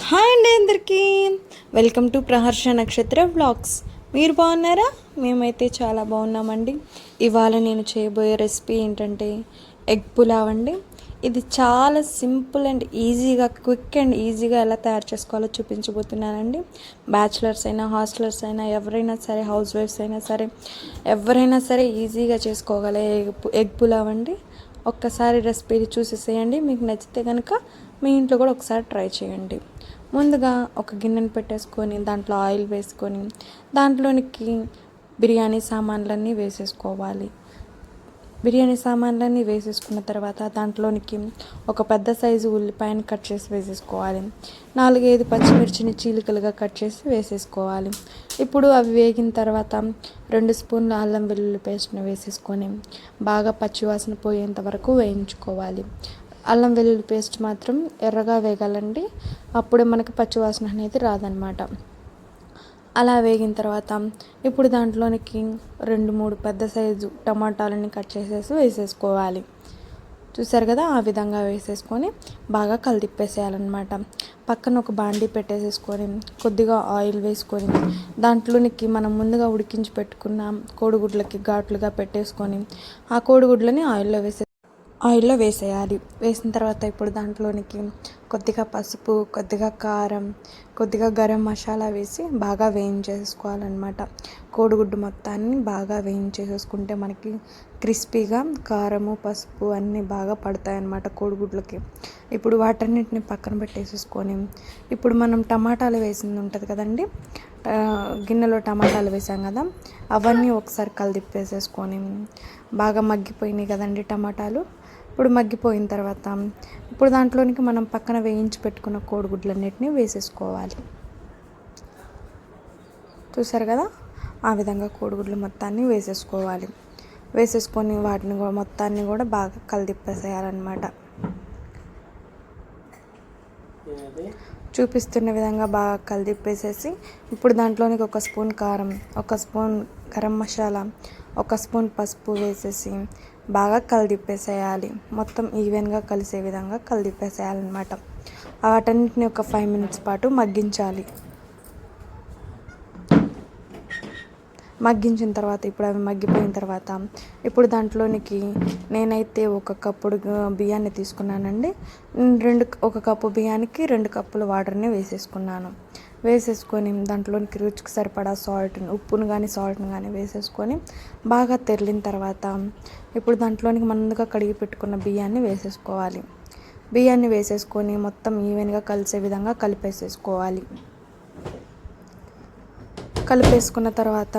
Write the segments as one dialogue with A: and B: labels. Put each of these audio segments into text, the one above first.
A: Hi అండి అందరికీ. Welcome to Praharsha నక్షత్ర వ్లాగ్స్. మీరు బాగున్నారా? మేమైతే చాలా బాగున్నామండి. ఇవాళ నేను చేయబోయే రెసిపీ ఏంటంటే ఎగ్ పులావ్ అండి. ఇది చాలా సింపుల్ అండ్ ఈజీగా క్విక్ అండ్ ఈజీగా ఎలా తయారు చేసుకోవాలో చూపించబోతున్నానండి. బ్యాచిలర్స్ అయినా హాస్టలర్స్ అయినా ఎవరైనా సరే హౌస్ వైఫ్స్ అయినా సరే ఎవరైనా సరే ఈజీగా చేసుకోగలే ఎగ్ ఎగ్ పులావ్ అండి. ఒక్కసారి రెసిపీ చూసేసేయండి. మీకు నచ్చితే కనుక మీ ఇంట్లో కూడా ఒకసారి ట్రై చేయండి. ముందుగా ఒక గిన్నెను పెట్టేసుకొని దాంట్లో ఆయిల్ వేసుకొని దాంట్లోనికి బిర్యానీ సామాన్లన్నీ వేసేసుకోవాలి. బిర్యానీ సామాన్లన్నీ వేసేసుకున్న తర్వాత దాంట్లోనికి ఒక పెద్ద సైజు ఉల్లిపాయను కట్ చేసి వేసేసుకోవాలి. నాలుగైదు పచ్చిమిర్చిని చీలికలుగా కట్ చేసి వేసేసుకోవాలి. ఇప్పుడు అవి వేగిన తర్వాత రెండు స్పూన్ల అల్లం వెల్లుల్లి పేస్ట్ని వేసేసుకొని బాగా పచ్చివాసన పోయేంత వరకు వేయించుకోవాలి. అల్లం వెల్లుల్లి పేస్ట్ మాత్రం ఎర్రగా వేగాలండి. అప్పుడే మనకి పచ్చివాసన అనేది రాదనమాట. అలా వేగిన తర్వాత ఇప్పుడు దాంట్లోనికి రెండు మూడు పెద్ద సైజు టమాటాలని కట్ చేసేసి వేసేసుకోవాలి. చూసారు కదా? ఆ విధంగా వేసేసుకొని బాగా కలిదిప్పేసేయాలన్నమాట. పక్కన ఒక బాండీ పెట్టేసేసుకొని కొద్దిగా ఆయిల్ వేసుకొని దాంట్లోనికి మనం ముందుగా ఉడికించి పెట్టుకున్న కోడిగుడ్లకి ఘాట్లుగా పెట్టేసుకొని ఆ కోడిగుడ్లని ఆయిల్లో వేసే ఆయిల్లో వేసేయాలి. వేసిన తర్వాత ఇప్పుడు దాంట్లోనికి కొద్దిగా పసుపు కొద్దిగా కారం కొద్దిగా గరం మసాలా వేసి బాగా వేయించేసుకోవాలన్నమాట. కోడిగుడ్డు మొత్తాన్ని బాగా వేయించేసేసుకుంటే మనకి క్రిస్పీగా కారము పసుపు అన్నీ బాగా పడతాయి అన్నమాట కోడిగుడ్లకి. ఇప్పుడు వాటన్నిటిని పక్కన పెట్టేసేసుకొని ఇప్పుడు మనం టమాటాలు వేసింది ఉంటుంది కదండి గిన్నెలో టమాటాలు వేసాం కదా అవన్నీ ఒకసారి కలిదిప్పేసేసుకొని బాగా మగ్గిపోయినాయి కదండి టమాటాలు. ఇప్పుడు మగ్గిపోయిన తర్వాత ఇప్పుడు దాంట్లోనికి మనం పక్కన వేయించి పెట్టుకున్న కోడిగుడ్లన్నిటిని వేసేసుకోవాలి. చూసారు కదా? ఆ విధంగా కోడిగుడ్లు మొత్తాన్ని వేసేసుకోవాలి. వేసేసుకొని వాటిని కూడా మొత్తాన్ని కూడా బాగా కలిదిప్పేసేయాలన్నమాట. చూపిస్తున్న విధంగా బాగా కలిదిప్పేసేసి ఇప్పుడు దాంట్లోనికి ఒక స్పూన్ కారం ఒక స్పూన్ గరం మసాలా ఒక స్పూన్ పసుపు వేసేసి బాగా కలిదిప్పేసేయాలి. మొత్తం ఈవెన్గా కలిసే విధంగా కలిదిప్పేసేయాలన్నమాట. వాటన్నిటిని ఒక ఫైవ్ మినిట్స్ పాటు మగ్గించాలి. మగ్గించిన తర్వాత ఇప్పుడు అవి మగ్గిపోయిన తర్వాత ఇప్పుడు దాంట్లోనికి నేనైతే ఒక కప్పుడు బియ్యాన్ని తీసుకున్నానండి. రెండు ఒక కప్పు బియ్యానికి రెండు కప్పులు వాటర్ని వేసేసుకున్నాను. వేసేసుకొని దాంట్లోనికి రుచికి సరిపడా సాల్ట్ని ఉప్పును కానీ సాల్ట్ని కానీ వేసేసుకొని బాగా తెరిలిన తర్వాత ఇప్పుడు దాంట్లోనికి ముందుగా కడిగి పెట్టుకున్న బియ్యాన్ని వేసేసుకోవాలి. బియ్యాన్ని వేసేసుకొని మొత్తం ఈవెన్గా కలిసే విధంగా కలిపేసేసుకోవాలి. కలిపేసుకున్న తర్వాత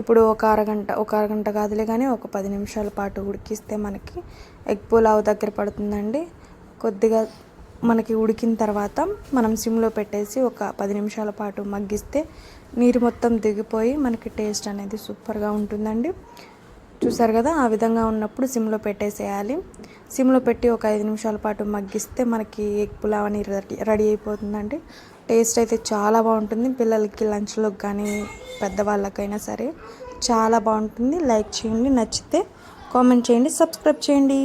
A: ఇప్పుడు ఒక అరగంట ఒక అరగంట కాదులే కానీ ఒక పది నిమిషాల పాటు ఉడికిస్తే మనకి ఎగ్ పులావ్ దగ్గర పడుతుందండి. కొద్దిగా మనకి ఉడికిన తర్వాత మనం సిమ్లో పెట్టేసి ఒక పది నిమిషాల పాటు మగ్గిస్తే నీరు మొత్తం దిగిపోయి మనకి టేస్ట్ అనేది సూపర్గా ఉంటుందండి. చూసారు కదా ఆ విధంగా ఉన్నప్పుడు సిమ్లో పెట్టేసేయాలి. సిమ్లో పెట్టి ఒక ఐదు నిమిషాల పాటు మగ్గిస్తే మనకి ఎగ్ పులావ్ అని రెడీ రెడీ అయిపోతుందండి. టేస్ట్ అయితే చాలా బాగుంటుంది. పిల్లలకి లంచ్లోకి కానీ పెద్దవాళ్ళకైనా సరే చాలా బాగుంటుంది. లైక్ చేయండి నచ్చితే కామెంట్ చేయండి సబ్స్క్రైబ్ చేయండి.